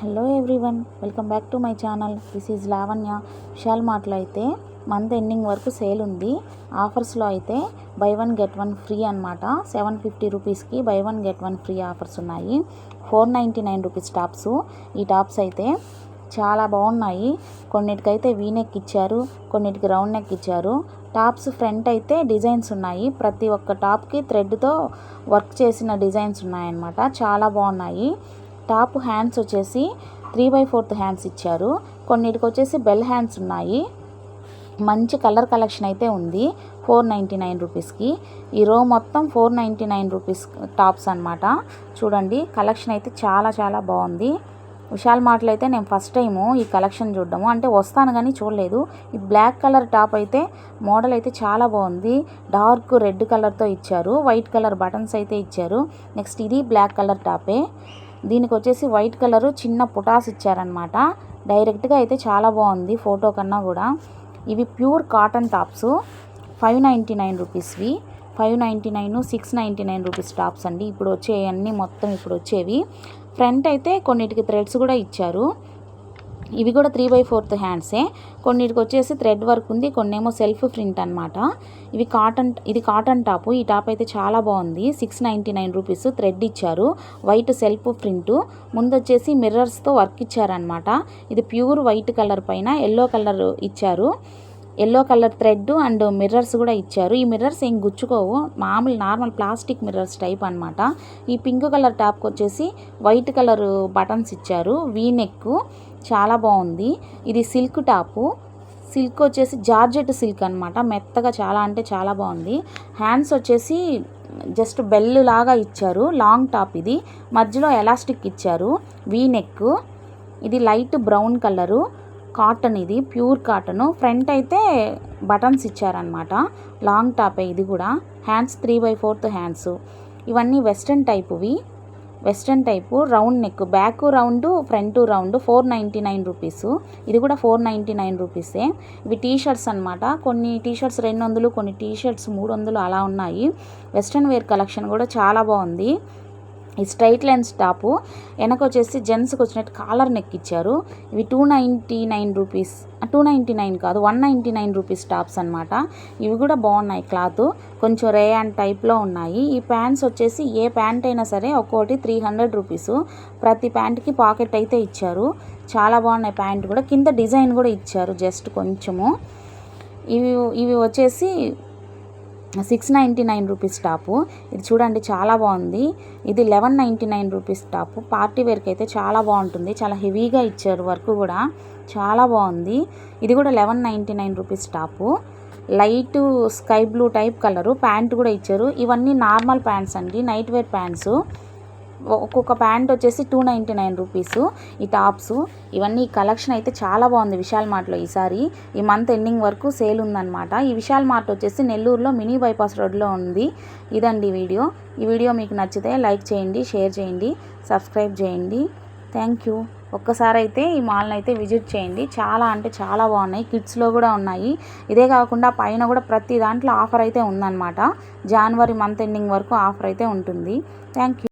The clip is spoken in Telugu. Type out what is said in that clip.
Hello everyone welcome back to my channel this is Lavanya Vishal మార్ట్లో అయితే మంత్ ఎండింగ్ వరకు సేల్ ఉంది. ఆఫర్స్లో అయితే buy one get one free అనమాట సెవెన్ ఫిఫ్టీ రూపీస్కి buy one get one free offers ఉన్నాయి. Four ninety nine rupees tops ఈ టాప్స్ అయితే చాలా బాగున్నాయి. కొన్నిటికైతే వీ నెక్ ఇచ్చారు కొన్నిటికి రౌండ్ నెక్ ఇచ్చారు. టాప్స్ ఫ్రంట్ అయితే డిజైన్స్ ఉన్నాయి. ప్రతి ఒక్క టాప్కి థ్రెడ్తో వర్క్ చేసిన డిజైన్స్ ఉన్నాయన్నమాట. చాలా బాగున్నాయి. టాప్ హ్యాండ్స్ వచ్చేసి త్రీ బై ఫోర్త్ హ్యాండ్స్ ఇచ్చారు. కొన్నిటికి వచ్చేసి బెల్ హ్యాండ్స్ ఉన్నాయి. మంచి కలర్ కలెక్షన్ అయితే ఉంది. ఫోర్ నైంటీ నైన్ రూపీస్కి. ఈ రో మొత్తం four ninety nine rupees tops అనమాట చూడండి కలెక్షన్ అయితే చాలా చాలా బాగుంది. విశాల్ మార్ట్లో అయితే నేను ఫస్ట్ టైము ఈ కలెక్షన్ చూడడము. అంటే వస్తాను కానీ చూడలేదు. ఈ బ్లాక్ కలర్ టాప్ అయితే మోడల్ అయితే చాలా బాగుంది. డార్క్ రెడ్ కలర్తో ఇచ్చారు. వైట్ కలర్ బటన్స్ అయితే ఇచ్చారు. నెక్స్ట్ ఇది బ్లాక్ కలర్ టాపే. దీనికి వచ్చేసి వైట్ కలరు చిన్న పుటాస్ ఇచ్చారనమాట డైరెక్ట్గా అయితే చాలా బాగుంది ఫోటో కన్నా కూడా. ఇవి pure cotton tops. Five ninety nine రూపీస్వి. Five ninety nine six ninety nine rupees tops అండి. ఇప్పుడు వచ్చేవన్నీ మొత్తం ఇప్పుడు వచ్చేవి ఫ్రంట్ అయితే కొన్నిటికి థ్రెడ్స్ కూడా ఇచ్చారు. ఇవి కూడా త్రీ బై ఫోర్త్ హ్యాండ్సే కొన్నిటికి వచ్చేసి థ్రెడ్ వర్క్ ఉంది కొన్నేమో సెల్ఫ్ ప్రింట్ అనమాట ఇవి కాటన్ ఇది కాటన్ టాప్ ఈ టాప్ అయితే చాలా బాగుంది. Six ninety nine rupees thread ఇచ్చారు. వైట్ సెల్ఫ్ ప్రింట్ ముందు వచ్చేసి మిర్రర్స్తో వర్క్ ఇచ్చారనమాట ఇది ప్యూర్ వైట్ కలర్ పైన ఎల్లో కలర్ ఇచ్చారు. Yellow colour thread and mirrors కూడా ఇచ్చారు. ఈ మిర్రర్స్ ఏం గుచ్చుకోవు. మామూలు నార్మల్ ప్లాస్టిక్ మిర్రర్స్ టైప్ అనమాట ఈ పింక్ కలర్ టాప్కి వచ్చేసి వైట్ కలర్ బటన్స్ ఇచ్చారు. వీ నెక్ చాలా బాగుంది. ఇది సిల్క్ టాపు. సిల్క్ వచ్చేసి జార్జెట్ సిల్క్ అనమాట మెత్తగా చాలా అంటే చాలా బాగుంది. హ్యాండ్స్ వచ్చేసి జస్ట్ బెల్ లాగా ఇచ్చారు. లాంగ్ టాప్ ఇది. మధ్యలో ఎలాస్టిక్ ఇచ్చారు. V neck. ఇది లైట్ బ్రౌన్ కలరు. కాటన్ ఇది. Pure cotton. ఫ్రంట్ అయితే బటన్స్ ఇచ్చారనమాట లాంగ్ టాపే ఇది కూడా. Hands three by fourth hands. ఇవన్నీ western టైప్వి. Western type round neck back round front round four ninety nine rupees. ఇది కూడా ఫోర్ నైంటీ నైన్ రూపీసే. ఇవి టీ షర్ట్స్ అనమాట కొన్ని టీ షర్ట్స్ రెండు వందలు కొన్ని టీ షర్ట్స్ మూడు వందలు అలా ఉన్నాయి. వెస్ట్రన్ వేర్ కలెక్షన్ కూడా చాలా బాగుంది. ఈ స్ట్రైట్ లైన్స్ టాపు వెనక వచ్చేసి జెంట్స్కి వచ్చినట్టు కాలర్ నెక్ ఇచ్చారు. ఇవి two ninety nine rupees two ninety nine కాదు one ninety nine rupees tops అనమాట ఇవి కూడా బాగున్నాయి క్లాత్. కొంచెం రే అండ్ టైప్లో ఉన్నాయి. ఈ ప్యాంట్స్ వచ్చేసి ఏ ప్యాంట్ అయినా సరే ఒక్కోటి త్రీ హండ్రెడ్ రూపీస్ ప్రతి ప్యాంట్కి పాకెట్ అయితే ఇచ్చారు. చాలా బాగున్నాయి ప్యాంట్ కూడా. కింద డిజైన్ కూడా ఇచ్చారు జస్ట్ కొంచెము. ఇవి ఇవి వచ్చేసి six ninety nine rupees top. ఇది చూడండి చాలా బాగుంది. ఇది eleven ninety nine rupees top. Party వేర్కి అయితే చాలా బాగుంటుంది. చాలా హెవీగా ఇచ్చారు వర్క్ కూడా. చాలా బాగుంది. ఇది కూడా eleven ninety nine rupees top. Light sky blue type colour pant కూడా ఇచ్చారు. ఇవన్నీ నార్మల్ ప్యాంట్స్ అండి. నైట్ వేర్ ప్యాంట్స్ ఒక్కొక్క ప్యాంట్ వచ్చేసి టూ నైంటీ నైన్ రూపీస్. ఈ టాప్స్ ఇవన్నీ కలెక్షన్ అయితే చాలా బాగుంది విశాల్ మార్ట్లో ఈసారి. ఈ మంత్ ఎండింగ్ వరకు సేల్ ఉందన్నమాట. ఈ విశాల్ మార్ట్ వచ్చేసి నెల్లూరులో మినీ బైపాస్ రోడ్లో ఉంది. ఇదండి వీడియో. ఈ వీడియో మీకు నచ్చితే లైక్ చేయండి షేర్ చేయండి సబ్స్క్రైబ్ చేయండి. Thank you. ఒక్కసారి అయితే ఈ మాల్ని అయితే విజిట్ చేయండి. చాలా అంటే చాలా బాగున్నాయి. కిడ్స్లో కూడా ఉన్నాయి. ఇదే కాకుండా పైన కూడా ప్రతి దాంట్లో ఆఫర్ అయితే ఉందన్నమాట. జనవరి మంత్ ఎండింగ్ వరకు ఆఫర్ అయితే ఉంటుంది. Thank you.